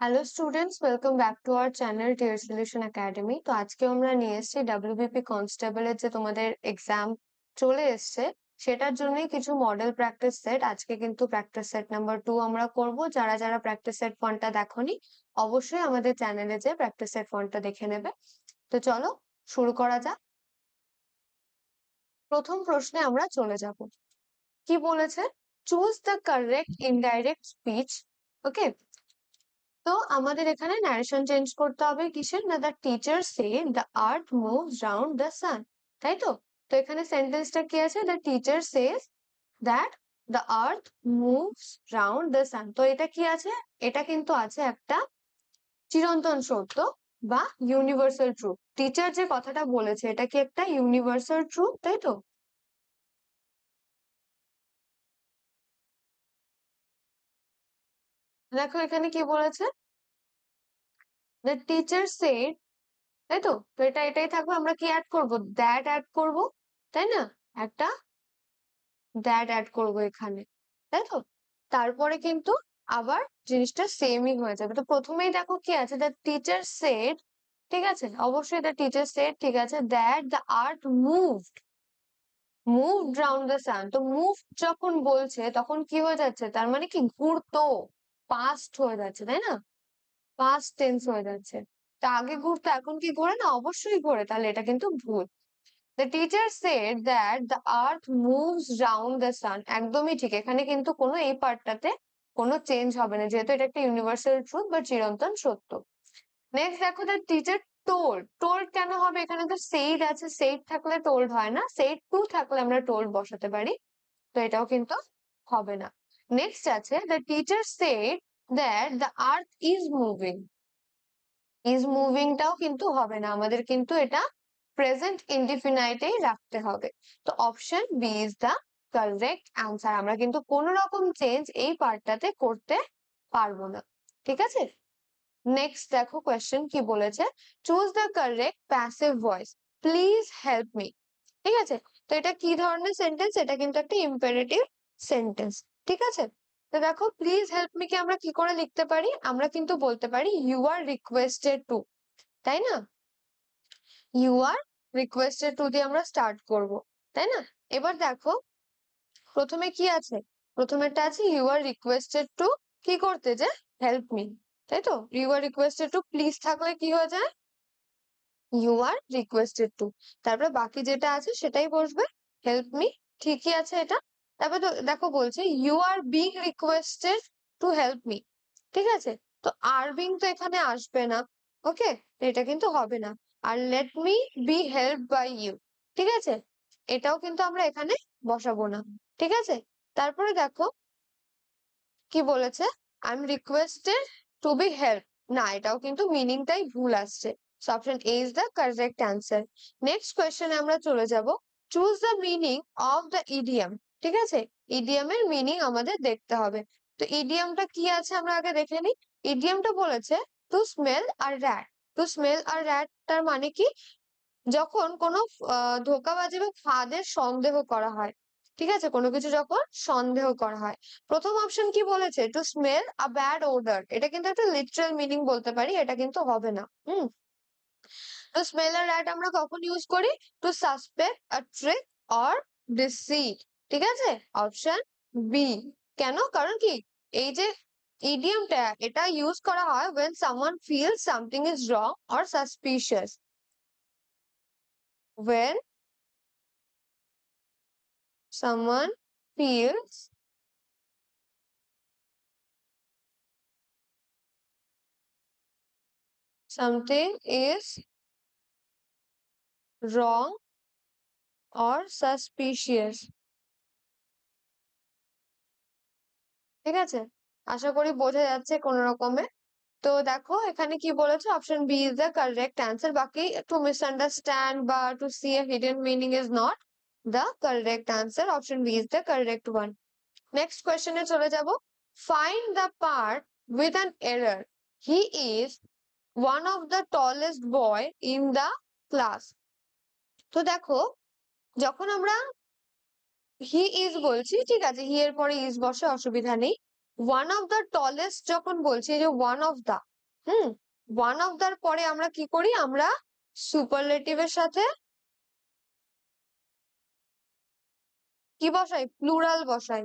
Hello students welcome back to our channel tear solution academy তো আজকে আমরা নিয়ে এসেছি ডাব্লিউবিপি কনস্টেবলের যে তোমাদের এক্সাম চলে এসছে, সেটার জন্যই কিছু মডেল প্র্যাকটিস সেট আজকে কিন্তু প্র্যাকটিস সেট নাম্বার টু আমরা করব। যারা যারা প্র্যাকটিস সেট ফন্টটা দেখোনি, অবশ্যই আমাদের চ্যানেলে যে প্র্যাকটিস সেট ফন্টটা দেখে নেবে। তো চলো, শুরু করা যাক। প্রথম প্রশ্নে আমরা চলে যাব। কি বলেছে? Choose the correct indirect speech okay তো আমাদের এখানে ন্যারেশন চেঞ্জ করতে হবে কিসের? না the teacher says the earth moves round the sun তাই তো? তো এখানে সেন্টেন্সটা কি আছে? The teacher says that the earth moves round the sun তো এটা কি আছে? এটা কিন্তু আছে একটা চিরন্তন সত্য বা ইউনিভার্সাল ট্রুথ টিচার যে কথাটা বলেছে, এটা কি একটা ইউনিভার্সাল ট্রুথ তাই তো? দেখো এখানে কি বলেছে? দ্য টিচার সেড তাই তো তো এটা এটাই থাকবে, আমরা কি অ্যাড করব? দ্যাট অ্যাড করব, তাই না? একটা দ্যাট অ্যাড করব এখানে তাই তো তারপরে কিন্তু আবার জিনিসটা সেমই হয়ে যাবে। তো প্রথমেই দেখো কি আছে? দ্য টিচার সেড ঠিক আছে? অবশ্যই দ্য টিচার সেড ঠিক আছে that the earth moved move round the sun তো মুভ যখন বলছে, তখন কি হয়ে যাচ্ছে? তার মানে কি? ঘুরতো। পাস্ট হয়ে যাচ্ছে, তাই না? পাস্ট টেন্স হয়ে যাচ্ছে। তা আগে ঘুরতো, এখন কি ঘোরে? না, অবশ্যই ঘোরে, তাহলে এটা কিন্তু ভুল। The teacher said that the earth moves round the sun একদমই ঠিক, এখানে কিন্তু কোনো এই পার্টটাতে কোনো চেঞ্জ হবে না, যেহেতু এটা একটা ইউনিভার্সাল ট্রুথ বা চিরন্তন সত্য। নেক্সট দেখো দ্য টিচার টোল্ড টোল্ড কেন হবে? এখানে তো সেইড আছে সেইড থাকলে টোল্ড হয় না। সেইড টু থাকলে আমরা টোল্ড বসাতে পারি। তো এটাও কিন্তু হবে না। নেক্সট আছে the teacher said that the earth is moving is মুভিংটাও কিন্তু হবে না, আমাদের কিন্তু এটা প্রেজেন্ট ইনডিফিনাইটেই রাখতে হবে। তো option B is the correct answer আমরা কিন্তু কোন রকম চেঞ্জ এই পার্টটাতে করতে পারব না, ঠিক আছে? নেক্সট দেখো কোয়েশ্চেন কি বলেছে choose the correct passive voice please help me ঠিক আছে? তো এটা কি ধরনের সেন্টেন্স এটা কিন্তু একটা ইম্পারেটিভ সেন্টেন্স ঠিক আছে? তো দেখো প্লিজ হেল্প মি কে আমরা কি করে লিখতে পারি? আমরা কিন্তু বলতে পারি ইউ আর রিকোয়েস্টেড টু তাই না? ইউ আর রিকোয়েস্টেড টু দিয়ে আমরা স্টার্ট করব, তাই না? এবার দেখো, প্রথমে কি আছে? প্রথমেরটা আছে ইউ আর রিকোয়েস্টেড টু কি করতে যে হেল্প মি তাই তো? You are requested to please থাকলে কি হয়ে যায়? ইউ আর রিকোয়েস্টেড টু তারপরে বাকি যেটা আছে সেটাই বসবে হেল্প মি ঠিকই আছে এটা? তারপরে তো দেখো বলছে you are being requested to help me ঠিক আছে? তো আর বিং তো এখানে আসবে না ওকে এটা কিন্তু হবে না। আর let me be help by you ঠিক আছে? এটাও কিন্তু আমরা এখানে বসাবো না, ঠিক আছে? তারপরে দেখো, কি বলেছে? I am requested to be help না, এটাও কিন্তু মিনিংটাই ভুল আসছে। So option A is the correct answer next কোয়েশ্চেনে আমরা চলে যাব। Choose the meaning of the idiom ঠিক আছে? ইডিয়ামের মিনিং আমাদের দেখতে হবে। তো ইডিয়ামটা কি আছে আমরা আগে দেখে নিই? ইডিয়ামটা বলেছে to smell a rat to smell a rat তার মানে কি? যখন কোনো ধোকাবাজি বা ফাঁদের সন্দেহ করা হয়, ঠিক আছে? কোনো কিছু যখন সন্দেহ করা হয়। প্রথম অপশন কি বলেছে? To smell a bad odour এটা কিন্তু একটা লিটারাল মিনিং বলতে পারি, এটা কিন্তু হবে না। হুম? তো স্মেল আর র্যাট আমরা কখন ইউজ করি? To suspect a trick or deceit ঠিক আছে অপশন বি কেন কারণ কি এই যে ইডিয়ামটা এটা ইউজ করা হয় when someone feels something is wrong or suspicious when someone feels something is wrong or suspicious ঠিক আছে? আশা করি বোঝা যাচ্ছে কোন রকমে। তো দেখো, এখানে কি বলেছে? Option B is the correct answer বাকি টু মিসআন্ডারস্ট্যান্ড বা to see a hidden meaning is not the correct answer option B is the correct one next কোয়েশ্চেনে চলে যাব। Find the part with an error he is one of the tallest boy in the class তো দেখো, যখন আমরা he is বলছি, ঠিক আছে হি এর পরে ইজ বসে অসুবিধা নেই। ওয়ান অফ দ্য টলেস্ট যখন বলছি যে one of the hmm one of the পরে আমরা কি করি? আমরা সুপারলেটিভের সাথে কি বসাই? প্লুরাল বসাই।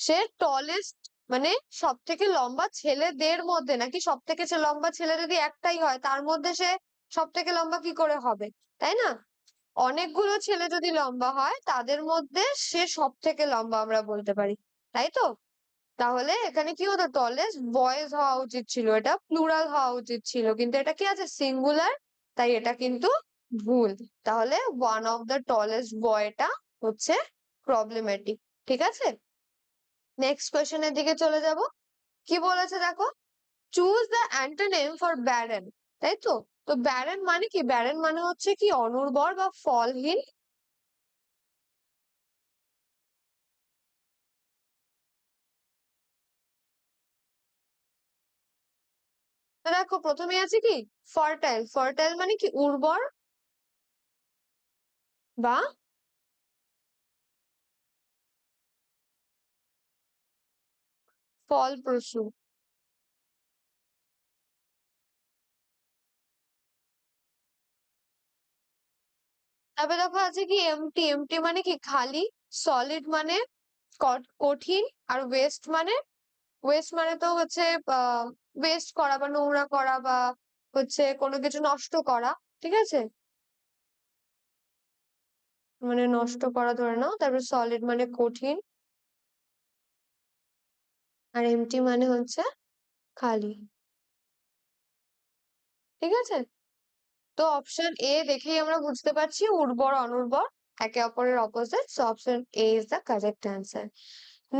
সে টলেস্ট মানে সব থেকে লম্বা ছেলেদের মধ্যে, নাকি সব থেকে লম্বা ছেলে যদি একটাই হয়, তার মধ্যে সে সব থেকে লম্বা কি করে হবে? তাই না? অনেকগুলো ছেলে যদি লম্বা হয়, তাদের মধ্যে সে সব থেকে লম্বা আমরা বলতে পারি, তাই তো? তাহলে এখানে কি হতো টলেস্ট বয়েজ হওয়া উচিত ছিল এটা প্লুরাল হওয়া উচিত ছিল, কিন্তু এটা কি আছে? সিঙ্গুলার তাই এটা কিন্তু ভুল। তাহলে ওয়ান অফ দ্য টলেস্ট বয়টা হচ্ছে প্রবলেমেটিক ঠিক আছে? নেক্সট কোয়েশ্চেনের দিকে চলে যাব। কি বলেছে দেখো? Choose the antonym for barren তাই তো? তো ব্যারেন মানে কি? ব্যারেন মানে হচ্ছে কি অনুর্বর বা ফলহীন দেখো প্রথমে আছে কি? ফার্টাইল। ফার্টাইল মানে কি? উর্বর বা ফলপ্রসূ। তারপরে দেখো আছে কি এমটি এমটি মানে কি খালি সলিড মানে কঠিন আর ওয়েস্ট মানে ওয়েস্ট মানে তো হচ্ছে ওয়েস্ট করা বা নোংরা করা বা হচ্ছে কোনো কিছু নষ্ট করা ঠিক আছে? মানে নষ্ট করা ধরে নাও তারপর সলিড মানে কঠিন। আর এমটি মানে হচ্ছে খালি। ঠিক আছে? তো অপশন এ দেখেই আমরা বুঝতে পারছি উর্বর, অনুর্বর, একে অপরের opposite so option A is the correct answer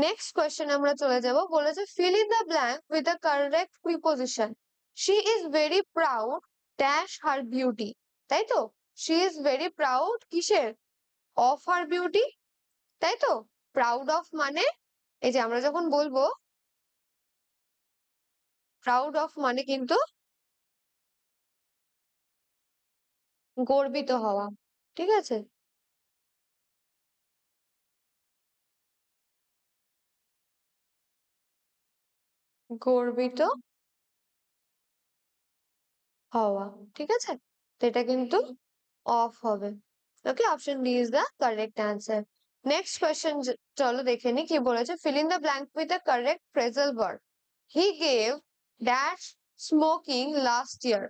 next question আমরা চলে যাব, বলেছে fill in the blank with the correct preposition she is very proud dash her beauty তাই তো? শি ইজ ভেরি প্রাউড কিসের? অফ হার বিউটি তাই তো? Proud of মানে? এই যে আমরা যখন বলব প্রাউড অফ মানে কিন্তু গর্বিত হওয়া, ঠিক আছে? গর্বিত হওয়া, ঠিক আছে? এটা কিন্তু অফ হবে। Okay option D is the correct answer next question চলো দেখে নি কি বলেছে? Fill in the blank with the correct phrasal word he gave dash smoking last year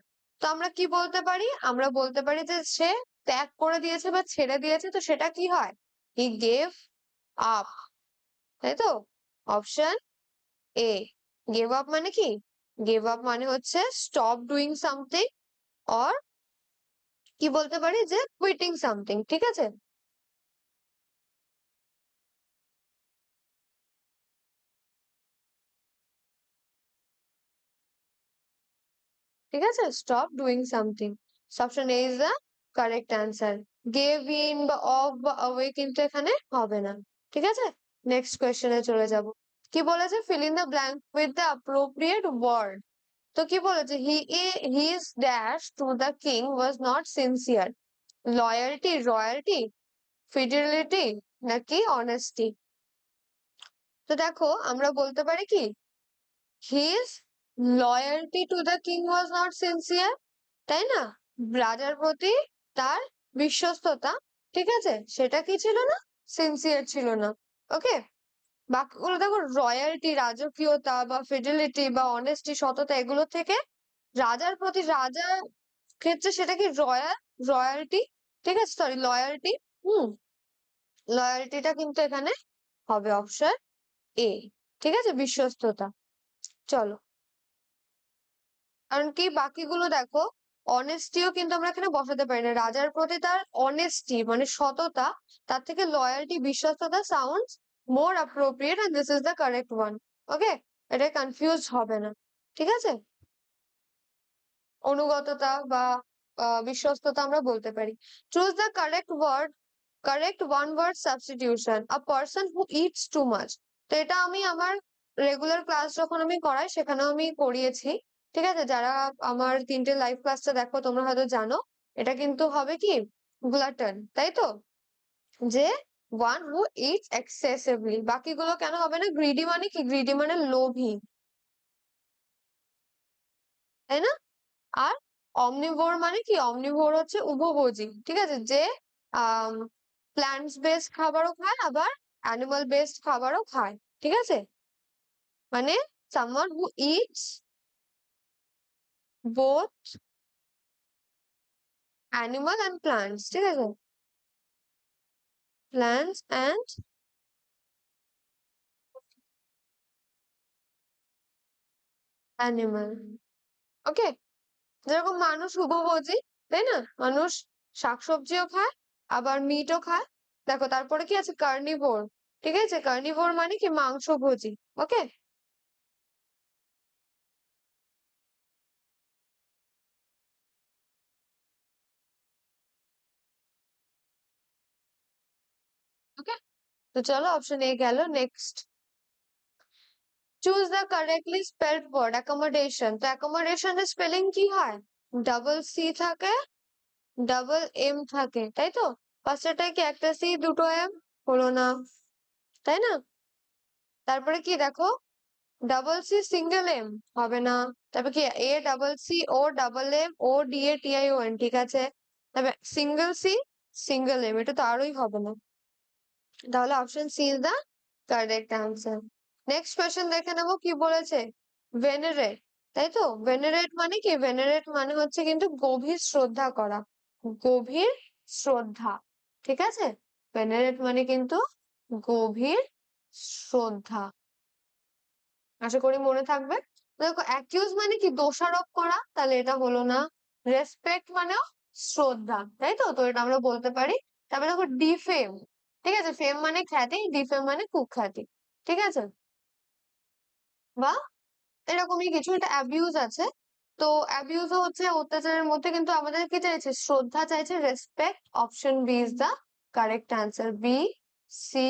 তো আমরা কি বলতে পারি? আমরা বলতে পারি যে সে ত্যাগ করে দিয়েছে বা ছেড়ে দিয়েছে, তো সেটা কি হয়? হি গেভ আপ তাই তো? অপশন এ গেভ আপ মানে কি? গেভ আপ মানে হচ্ছে স্টপ ডুইং সামথিং অর কি বলতে পারি? যে কুইটিং সামথিং ঠিক আছে? ঠিক আছে? Stop doing something option A is the correct answer gave in বা অফ বা অ্যাওয়ে কিন্তু এখানে হবে না। ঠিক আছে? নেক্সট কোয়েশ্চেনে চলে যাব। কি বলেছে? Fill in the blank with the appropriate word তো কি বলেছে? He his dash to the king was not sincere loyalty royalty fidelity নাকি অনেস্টি তো দেখো, আমরা বলতে পারি কি? His loyalty to the king was not sincere তাই না? রাজার প্রতি তার বিশ্বস্ততা, ঠিক আছে? সেটা কি ছিল না? সিনসিয়ার ছিল না। ওকে বাকিগুলো দেখো রয়্যালটি রাজকীয়তা বা ফিডিলিটি বা অনেস্টি সততা, এগুলো থেকে রাজার প্রতি রাজা ক্ষেত্রে সেটা কি রয়্যাল রয়্যালটি ঠিক আছে সরি লয়ালটি হুম। লয়ালটিটা কিন্তু এখানে হবে অপশন এ ঠিক আছে? বিশ্বস্ততা। চলো। কারণ কি বাকিগুলো দেখো অনেস্টিও কিন্তু আমরা এখানে বসাতে পারি না। রাজার প্রতি তার অনেস্টি মানে সততা, তার থেকে লয়ালটি বিশ্বস্ততা sounds more appropriate and this is the correct one okay এটা কনফিউজ হবে না, ঠিক আছে? অনুগততা বা বিশ্বস্ততা আমরা বলতে পারি। Choose the correct word correct one word substitution a person who eats too much তো এটা আমি আমার রেগুলার ক্লাস যখন আমি করাই, সেখানেও আমি করিয়েছি। ঠিক আছে? যারা আমার তিনটে লাইভ ক্লাসটা দেখো, তোমরা হয়তো জানো। এটা কিন্তু হবে কি? গ্লাটন তাই তো? যে ওয়ান হু ইটস এক্সেসিভলি বাকিগুলো কেন হবে না? গ্রিডি মানে কি? গ্রিডি মানে লোভী। তাই না? আর অমনিভোর মানে কি? অমনিভোর হচ্ছে উভভোজী ঠিক আছে? যে প্ল্যান্টস বেসড খাবারও খায়, আবার অ্যানিমাল বেসড খাবারও খায়, ঠিক আছে? মানে someone who eats both animal and plants ঠিক আছে প্ল্যান্টস অ্যান্ড অ্যানিমাল ওকে যেরকম মানুষ উভভোজী তাই না? মানুষ শাকসবজিও খায়, আবার মিটও খায়। দেখো, তারপরে কি আছে? কার্নিভোর ঠিক আছে? কার্নিভোর মানে কি? মাংসভোজী ওকে তো চলো অপশন এ গেল next choose the correctly spelled word accommodation তো অ্যাকোমোডেশন এর স্পেলিং কি হয়? ডাবল সি থাকে ডাবল এম থাকে, তাই তো? ফার্স্টেটায় কি একটা সি দুটো এম হলো না, তাই না? তারপরে কি দেখো? ডাবল সি সিঙ্গেল এম হবে না। তারপর কি? A double C O double M O D A T I O N ঠিক আছে? তবে সিঙ্গেল সি সিঙ্গেল এম এটা তো আরোই হবে না। তাহলে option C is the correct answer next question দেখে নেব কি বলেছে? ভেনারেট তাই তো? ভেনারেট মানে কি? ভেনারেট মানে হচ্ছে কিন্তু গভীর শ্রদ্ধা করা। গভীর শ্রদ্ধা, ঠিক আছে? ভেনারেট মানে কিন্তু গভীর শ্রদ্ধা। আশা করি মনে থাকবে। দেখো অ্যাকিউজ মানে কি? দোষারোপ করা, তাহলে এটা হলো না। রেসপেক্ট মানেও শ্রদ্ধা, তাই তো? তো এটা আমরা বলতে পারি। তারপরে দেখো ডিফেম ঠিক আছে? ফেম মানে খ্যাতি ডিফেম মানে কুখ্যাতি ঠিক আছে? বা এরকমই কিছু, এটা অ্যাবিউজ আছে। তো অ্যাবিউজও হচ্ছে অত্যাচারের মধ্যে, কিন্তু আমাদের কি চাইছে? শ্রদ্ধা চাইছে respect option B is the correct answer B C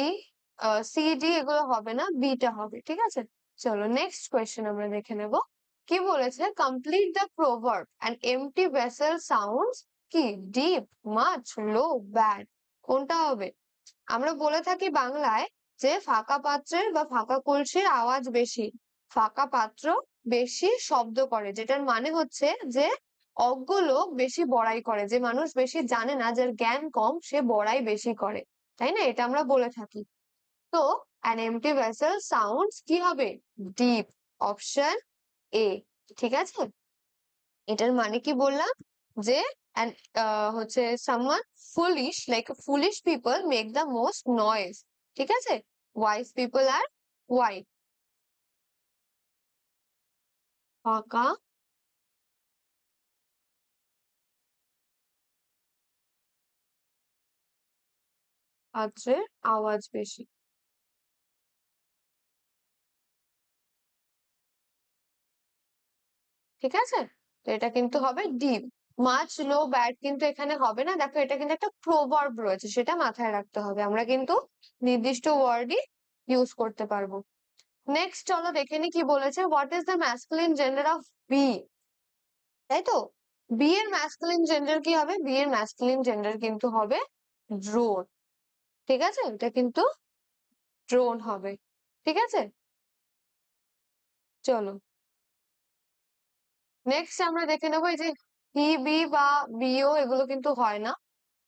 C D এগুলো হবে না বিটা হবে, ঠিক আছে? চলো নেক্সট কোয়েশ্চেন আমরা দেখে নেব। কি বলেছে? Complete the proverb and empty vessel sounds কি? ডিপ মাচ লো ব্যাড কোনটা হবে? আমরা বলে থাকি বাংলায় যে ফাঁকা পাত্রের বা ফাঁকা কলসির আওয়াজ বেশি। ফাঁকা পাত্র বেশি শব্দ করে, যেটার মানে হচ্ছে যে অজ্ঞ লোক বেশি বড়াই করে, যে মানুষ বেশি জানে না যার জ্ঞান কম, সে বড়াই বেশি করে। তাই না? এটা আমরা বলে থাকি। তো অ্যান এমটি ভেসেল সাউন্ডস কি হবে? ডিপ অপশন এ ঠিক আছে? এটার মানে কি বললাম? যে হচ্ছে someone foolish like foolish people make the most noise ঠিক আছে? ওয়াইজ পিপল আর হোয়াইট ফাঁকা আওয়াজ বেশি। ঠিক আছে? তো এটা কিন্তু হবে ডিপ মাছ লো ব্যাড কিন্তু এখানে হবে না। দেখো, এটা কিন্তু একটা প্রভার্ব রয়েছে, সেটা মাথায় রাখতে হবে। আমরা কিন্তু নির্দিষ্ট ওয়ার্ডই ইউজ করতে পারব। নেক্সট চলো দেখে নি কি বলেছে। What is the masculine gender of bee তাই তো? বি এর ম্যাসকুলিন জেন্ডার কি হবে? বি এর ম্যাসকুলিন জেন্ডার কিন্তু হবে ড্রোন ঠিক আছে? এটা কিন্তু ড্রোন হবে। ঠিক আছে? চলো। নেক্সট আমরা দেখে নেব এই যে হি বি বা বিও এগুলো কিন্তু হয় না,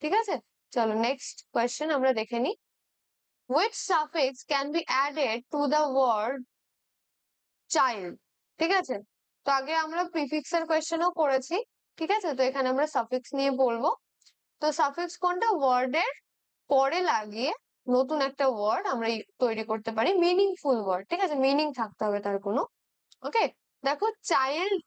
ঠিক আছে? চলো নেক্সট কোয়েশ্চেন আমরা দেখে নিই। Which suffix can be added to the word child, ঠিক আছে? তো আগে আমরা প্রিফিক্স এর কোয়েশ্চেনও করেছি, ঠিক আছে? তো এখানে আমরা সাফিক্স নিয়ে বলব। তো সাফিক্স কোনটা? ওয়ার্ডের পরে লাগিয়ে নতুন একটা ওয়ার্ড আমরা তৈরি করতে পারি মিনিংফুল ওয়ার্ড ঠিক আছে? মিনিং থাকতে হবে তার কোনো। ওকে দেখো চাইল্ড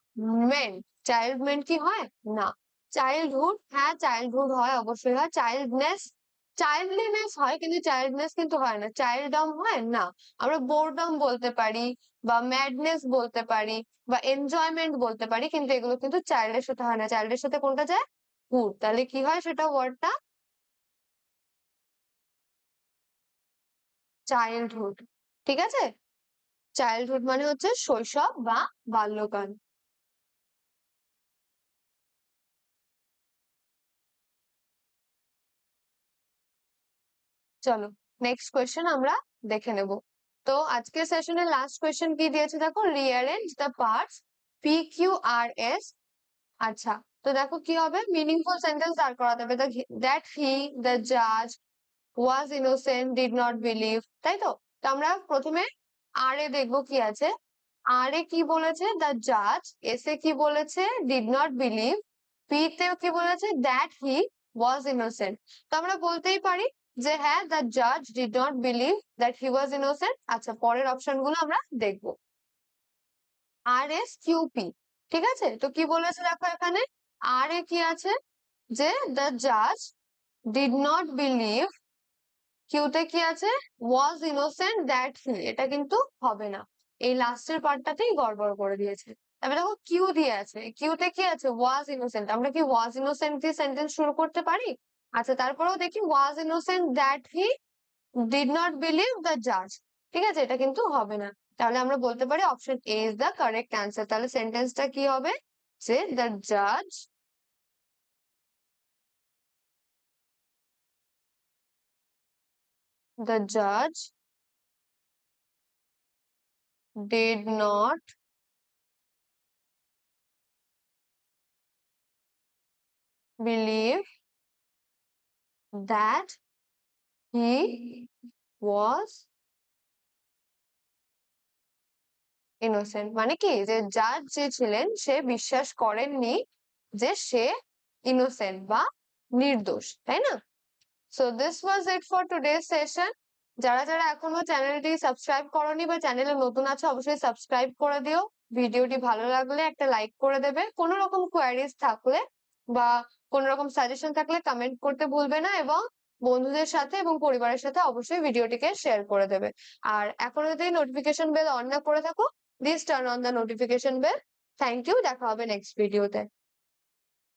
মেন চাইল্ড মেন কি হয়? না। চাইল্ডহুড হ্যাঁ চাইল্ডহুড হয়, অবশ্যই হয়। চাইল্ডনেস চাইল্ডলিনেস হয়, কিন্তু চাইল্ডনেস কিন্তু হয় না। চাইল্ডডম হয়? না। আমরা বোরডম বলতে পারি, বা ম্যাডনেস বলতে পারি, বা এনজয়মেন্ট বলতে পারি, কিন্তু এগুলো কিন্তু চাইল্ডের সাথে হয় না। চাইল্ডের সাথে কোনটা যায়? হুড তাহলে কি হয় সেটা ওয়ার্ডটা চাইল্ডহুড ঠিক আছে? চাইল্ডহুড মানে হচ্ছে শৈশব বা বাল্যকাল। চলো নেক্সট কোয়েশ্চেন আমরা দেখে নেব। তো আজকের সেশনের লাস্ট কোয়েশ্চেন কি দিয়েছে দেখো? Rearrange the parts P Q R S আচ্ছা তো দেখো কি হবে? মিনিংফুল সেন্টেন্স দাঁড় করাতে হবে। দ্যাট হি দ্য জাজ was innocent did not believe তাই তো? তো আমরা প্রথমে আর এ দেখব কি আছে। আর এ কি বলেছে? দ্য জাজ এস এ কি বলেছে? ডিড নট বিলিভ পি তে কি বলেছে? দ্যাট হি ওয়াজ ইনোসেন্ট তো আমরা বলতেই পারি যে হ্যাঁ দ্য জাজ did not believe that he was innocent আচ্ছা পরের অপশনগুলো আমরা দেখব। আর এস কিউপি ঠিক আছে? তো কি বলেছে দেখো এখানে? আর এ কি আছে? যে দ্য জাজ ডিড নট বিলিভ কিউতে কি আছে? ওয়াজ ইনোসেন্ট দ্যাট হি এটা কিন্তু হবে না। এই লাস্টের পার্টটাতেই গড়বড় করে দিয়েছে। তারপরে দেখো কিউ দিয়ে আছে। কিউতে কি আছে? ওয়াজ ইনোসেন্ট আমরা কি ওয়াজ ইনোসেন্ট দিয়ে সেন্টেন্স শুরু করতে পারি? আচ্ছা তারপরেও দেখি was innocent that he did not believe the জাজ ঠিক আছে? এটা কিন্তু হবে না। তাহলে আমরা বলতে পারি option A is the correct answer তাহলে সেন্টেন্সটা কি হবে? যে দ্য জাজ the judge did not believe that he was innocent. মানে কি? যে জাজ যে ছিলেন সে বিশ্বাস করেননি যে সে ইনোসেন্ট বা নির্দোষ তাই না? So this was it for today session যারা যারা এখনও চ্যানেলটি সাবস্ক্রাইব করনি বা চ্যানেলে নতুন আছে অবশ্যই সাবস্ক্রাইব করে দিও। ভিডিওটি ভালো লাগলে একটা লাইক করে দেবে। কোনো রকম কোয়ারিজ থাকলে বা কোনো রকম সাজেশন থাকলে কমেন্ট করতে ভুলবে না এবং বন্ধুদের সাথে এবং পরিবারের সাথে অবশ্যই ভিডিওটিকে শেয়ার করে দেবে। আর এখনও যদি নোটিফিকেশন বেল অন না করে থাকো please turn on the notification bell thank you দেখা হবে নেক্সট ভিডিওতে